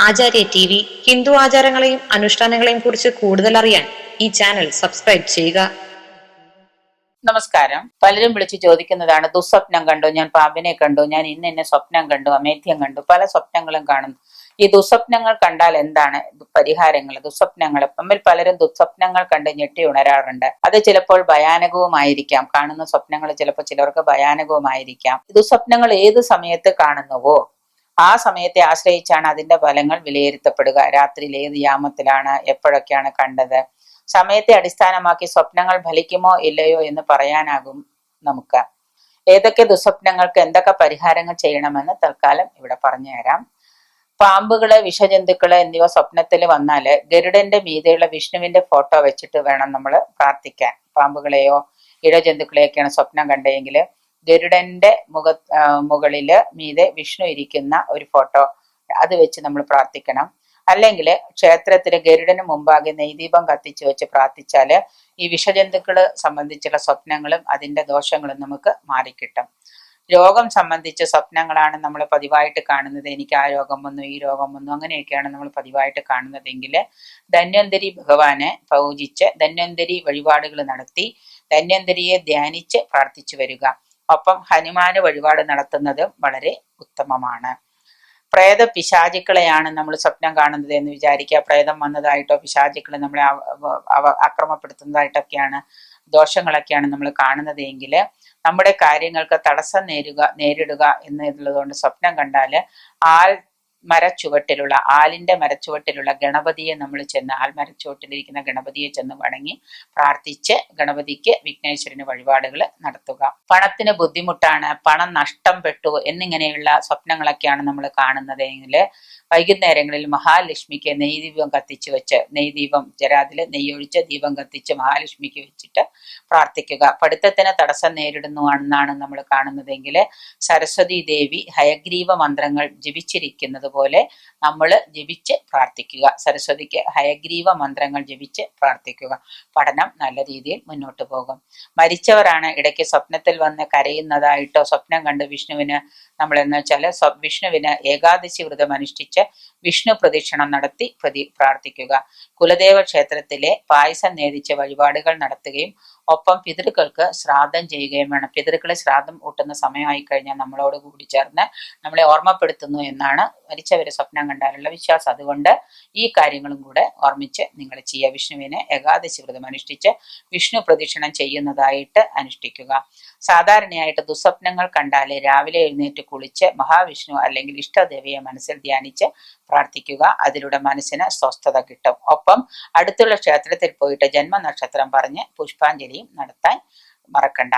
ആചാര്യ T V Hindu ആചാരങ്ങളെയും അനുഷ്ഠാനങ്ങളെയും കുറിച്ച് കൂടുതൽ അറിയാൻ ഈ ചാനൽ സബ്സ്ക്രൈബ് ചെയ്യുക. നമസ്കാരം. പലരും വിളിച്ചു ചോദിക്കുന്നതാണ് ദുസ്വപ്നം കണ്ടു? ഞാൻ പാമ്പിനെ കണ്ടു. ഞാൻ ഇന്ന് ഇന്ന സ്വപ്നം കണ്ടു. അമേധ്യം കണ്ടു. പല സ്വപ്നങ്ങളും കാണുന്നു. ഈ ദുസ്വപ്നങ്ങൾ കണ്ടാൽ എന്താണ് പരിഹാരങ്ങൾ? ദുസ്വപ്നങ്ങൾ. നമ്മിൽ പലരും ദുസ്വപ്നങ്ങൾ കണ്ട് ഞെട്ടി ഉണരാറുണ്ട്. അത് ചിലപ്പോൾ ഭയാനകവുമായിരിക്കാം. കാണുന്ന സ്വപ്നങ്ങൾ ചിലപ്പോൾ ചിലർക്ക് ഭയാനകവുമായിരിക്കാം. ദുസ്വപ്നങ്ങൾ ഏത് സമയത്ത് കാണുന്നുവോ ആ സമയത്തെ ആശ്രയിച്ചാണ് അതിന്റെ ഫലങ്ങൾ വിലയിരുത്തപ്പെടുക. രാത്രിയിൽ ഏത് യാമത്തിലാണ് എപ്പോഴൊക്കെയാണ് കണ്ടത്? സമയത്തെ അടിസ്ഥാനമാക്കി സ്വപ്നങ്ങൾ ഫലിക്കുമോ ഇല്ലയോ എന്ന് പറയാനാകും നമുക്ക്. ഏതൊക്കെ ദുസ്വപ്നങ്ങൾക്ക് എന്തൊക്കെ പരിഹാരങ്ങൾ ചെയ്യണമെന്ന് തൽക്കാലം ഇവിടെ പറഞ്ഞു തരാം. പാമ്പുകൾ വിഷജന്തുക്കൾ എന്നിവ സ്വപ്നത്തിൽ വന്നാൽ ഗരുഡന്റെ മീതെയുള്ള വിഷ്ണുവിന്റെ ഫോട്ടോ വെച്ചിട്ട് വേണം നമ്മൾ പ്രാർത്ഥിക്കാൻ. പാമ്പുകളെയോ ഇഴജന്തുക്കളെയൊക്കെയാണ് സ്വപ്നം കണ്ടെങ്കിൽ ഗരുഡന്റെ മുഖ മുകളിൽ മീതെ വിഷ്ണു ഇരിക്കുന്ന ഒരു ഫോട്ടോ അത് വെച്ച് നമ്മൾ പ്രാർത്ഥിക്കണം. അല്ലെങ്കിൽ ക്ഷേത്രത്തിൽ ഗരുഡന് മുമ്പാകെ നെയ്ദീപം കത്തിച്ചു വെച്ച് പ്രാർത്ഥിച്ചാൽ ഈ വിഷജന്തുക്കൾ സംബന്ധിച്ചുള്ള സ്വപ്നങ്ങളും അതിന്റെ ദോഷങ്ങളും നമുക്ക് മാറിക്കിട്ടും. രോഗം സംബന്ധിച്ച സ്വപ്നങ്ങളാണ് നമ്മൾ പതിവായിട്ട് കാണുന്നത്. എനിക്ക് ആ രോഗം വന്നു ഈ രോഗം വന്നു അങ്ങനെയൊക്കെയാണ് നമ്മൾ പതിവായിട്ട് കാണുന്നതെങ്കിൽ ധന്വന്തരി ഭഗവാനെ പൂജിച്ച് ധന്വന്തരി വഴിപാടുകൾ നടത്തി ധന്വന്തരിയെ ധ്യാനിച്ച് പ്രാർത്ഥിച്ചു വരിക. ഒപ്പം ഹനുമാന് വഴിപാട് നടത്തുന്നത് വളരെ ഉത്തമമാണ്. പ്രേത പിശാചുക്കളെയാണ് നമ്മൾ സ്വപ്നം കാണുന്നത് എന്ന് വിചാരിക്കുക. പ്രേതം വന്നതായിട്ടോ പിശാചുക്കൾ നമ്മളെ ആക്രമപ്പെടുത്തുന്നതായിട്ടൊക്കെയാണ് ദോഷങ്ങളൊക്കെയാണ് നമ്മൾ കാണുന്നത് എങ്കിൽ നമ്മുടെ കാര്യങ്ങൾക്ക് തടസ്സം നേരുക നേരിടുക എന്നുള്ളതുകൊണ്ട് സ്വപ്നം കണ്ടാൽ ആൽ മരച്ചുവട്ടിലുള്ള ആലിന്റെ മരച്ചുവട്ടിലുള്ള ഗണപതിയെ നമ്മൾ ചെന്ന് ആൽ മരച്ചുവട്ടിലിരിക്കുന്ന ഗണപതിയെ ചെന്ന് വണങ്ങി പ്രാർത്ഥിച്ച് ഗണപതിക്ക് വിഘ്നേശ്വരന് വഴിപാടുകൾ നടത്തുക. പണത്തിന് ബുദ്ധിമുട്ടാണ് പണം നഷ്ടം പെട്ടു എന്നിങ്ങനെയുള്ള സ്വപ്നങ്ങളൊക്കെയാണ് നമ്മൾ കാണുന്നതെങ്കിൽ വൈകുന്നേരങ്ങളിൽ മഹാലക്ഷ്മിക്ക് നെയ്ദീപം കത്തിച്ച് വെച്ച് നെയ്ദീപം ജരാതിൽ നെയ്യൊഴിച്ച് ദീപം കത്തിച്ച് മഹാലക്ഷ്മിക്ക് വെച്ചിട്ട് പ്രാർത്ഥിക്കുക. പഠിത്തത്തിന് തടസ്സം നേരിടുന്നു എന്നാണ് നമ്മൾ കാണുന്നതെങ്കിൽ സരസ്വതി ദേവി ഹയഗ്രീവ മന്ത്രങ്ങൾ ജപിച്ചിരിക്കുന്നത് പോലെ നമ്മൾ ജപിച്ച് പ്രാർത്ഥിക്കുക. സരസ്വതിക്ക് ഹയഗ്രീവ മന്ത്രങ്ങൾ ജപിച്ച് പ്രാർത്ഥിക്കുക. പഠനം നല്ല രീതിയിൽ മുന്നോട്ട് പോകും. മരിച്ചവരാണ് ഇടയ്ക്ക് സ്വപ്നത്തിൽ വന്ന് കരയുന്നതായിട്ടോ സ്വപ്നം കണ്ട് വിഷ്ണുവിന് നമ്മൾ എന്ന് വെച്ചാൽ വിഷ്ണുവിന് ഏകാദശി വ്രതം അനുഷ്ഠിച്ച് വിഷ്ണു പ്രദക്ഷിണം നടത്തി പ്രതി പ്രാർത്ഥിക്കുക. കുലദേവ ക്ഷേത്രത്തിലെ പായസം നേദിച്ച് വഴിപാടുകൾ നടത്തുകയും ഒപ്പം പിതൃക്കൾക്ക് ശ്രാദ്ധം ചെയ്യുകയും വേണം. പിതൃക്കളെ ശ്രാദ്ധം ഊട്ടുന്ന സമയമായി കഴിഞ്ഞാൽ നമ്മളോട് കൂടി ചേർന്ന് നമ്മളെ ഓർമ്മപ്പെടുത്തുന്നു എന്നാണ് മരിച്ചവരെ സ്വപ്നം കണ്ടാലുള്ള വിശ്വാസം. അതുകൊണ്ട് ഈ കാര്യങ്ങളും കൂടെ ഓർമ്മിച്ച് നിങ്ങൾ ചെയ്യുക വിഷ്ണുവിനെ ഏകാദശി വ്രതം അനുഷ്ഠിച്ച് വിഷ്ണു പ്രദക്ഷിണം ചെയ്യുന്നതായിട്ട് അനുഷ്ഠിക്കുക. സാധാരണയായിട്ട് ദുസ്വപ്നങ്ങൾ കണ്ടാൽ രാവിലെ എഴുന്നേറ്റ് കുളിച്ച് മഹാവിഷ്ണു അല്ലെങ്കിൽ ഇഷ്ടദേവിയെ മനസ്സിൽ ധ്യാനിച്ച് പ്രാർത്ഥിക്കുക. അതിലൂടെ മനസ്സിന് സ്വസ്ഥത കിട്ടും. ഒപ്പം അടുത്തുള്ള ക്ഷേത്രത്തിൽ പോയിട്ട് ജന്മനക്ഷത്രം പറഞ്ഞ് പുഷ്പാഞ്ജലിയും നടത്താൻ മറക്കണ്ട.